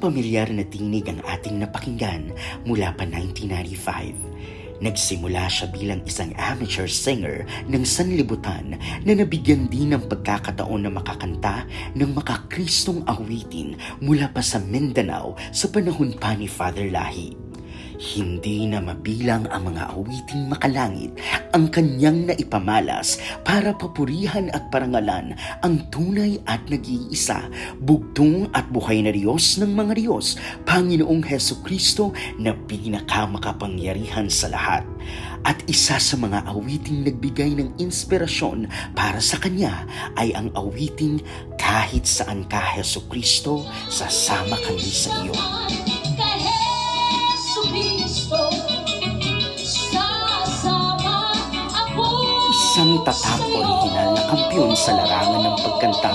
pamilyar na tinig ang ating napakinggan mula pa 1995. Nagsimula siya bilang isang amateur singer ng sanlibutan na nabigyan din ng pagkakataon na makakanta ng makakristong awitin mula pa sa Mindanao sa panahon pa ni Father Lahi. Hindi na mabilang ang mga awiting makalangit ang kanyang naipamalas para papurihan at parangalan ang tunay at nag-iisa, bugtong at buhay na Diyos ng mga Diyos, Panginoong Heso Kristo na pinakamakapangyarihan sa lahat. At isa sa mga awiting nagbigay ng inspirasyon para sa kanya ay ang awiting kahit saan ka Heso Kristo, sasama kami sa iyo. Tatak original na kampiyon sa larangan ng pagkanta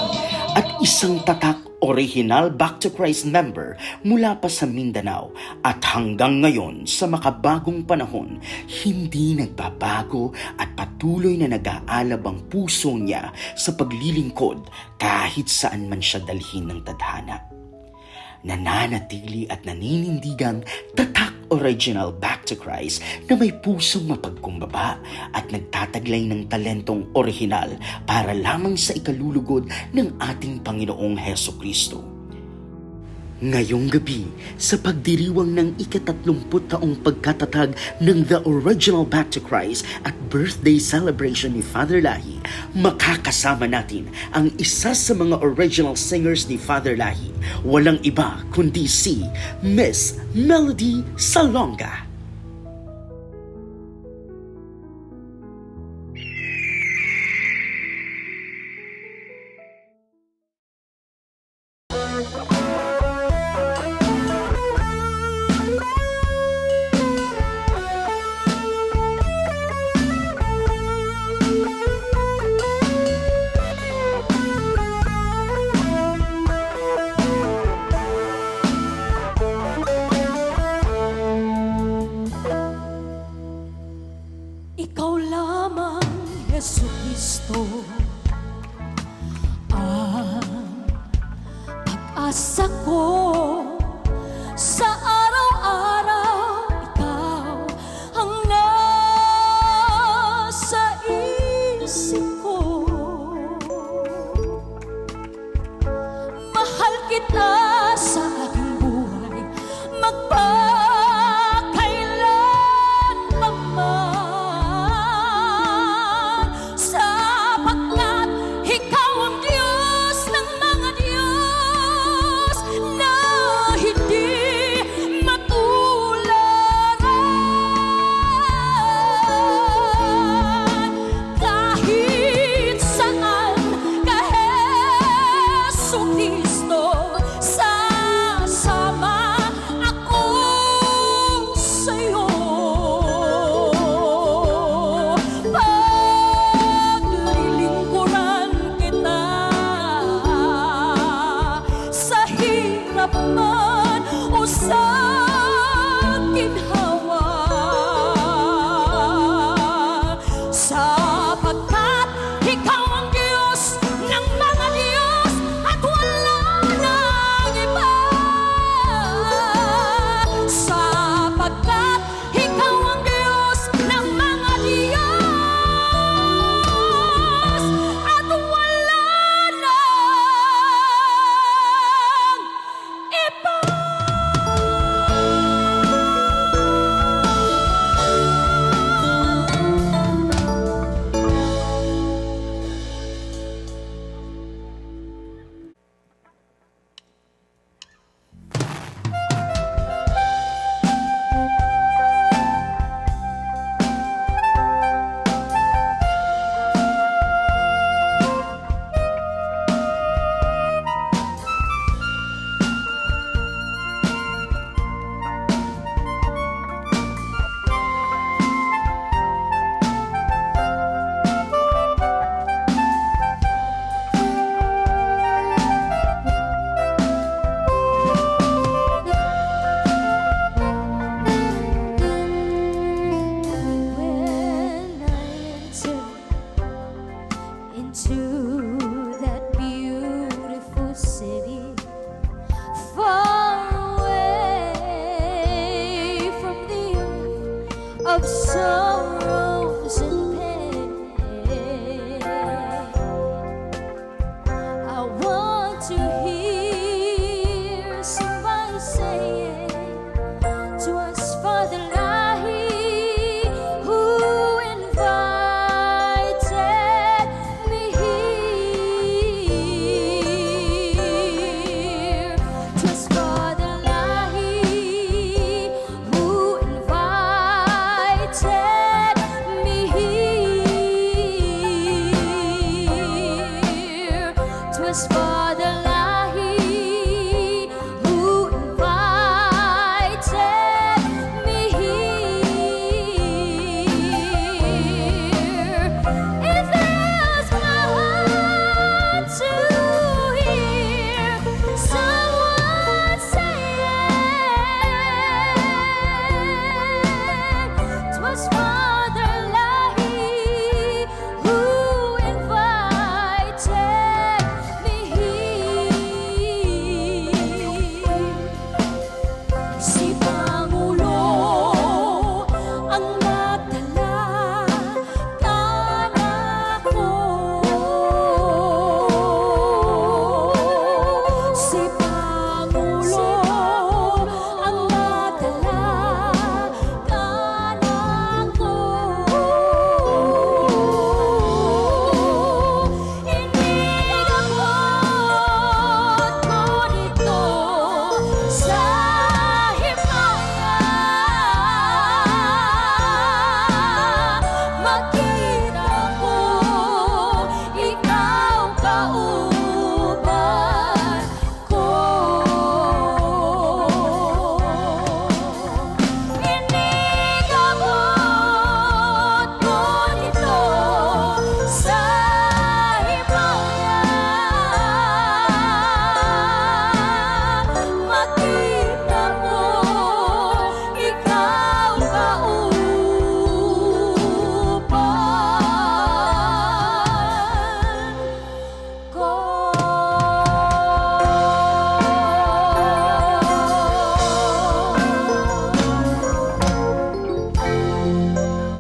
at isang tatak original Back to Christ member mula pa sa Mindanao at hanggang ngayon sa makabagong panahon, hindi nagbabago at patuloy na nag-aalab ang puso niya sa paglilingkod kahit saan man siya dalhin ng tadhana. Nananatili at naninindigang tatak original back to Christ na may pusong mapagkumbaba at nagtataglay ng talentong original para lamang sa ikalulugod ng ating Panginoong Heso Kristo. Ngayong gabi, sa pagdiriwang ng ikatatlumput taong pagkatatag ng The Original Back to Christ at birthday celebration ni Father Lahi, makakasama natin ang isa sa mga original singers ni Father Lahi. Walang iba kundi si Miss Melody Salonga. pag-asa ko sa araw-araw ikaw ang nasa isip ko. Mahal kita. Kristo. Sasama ako sa'yo. Paglilingkuran kita. Sa hirap man o sa 서 spot.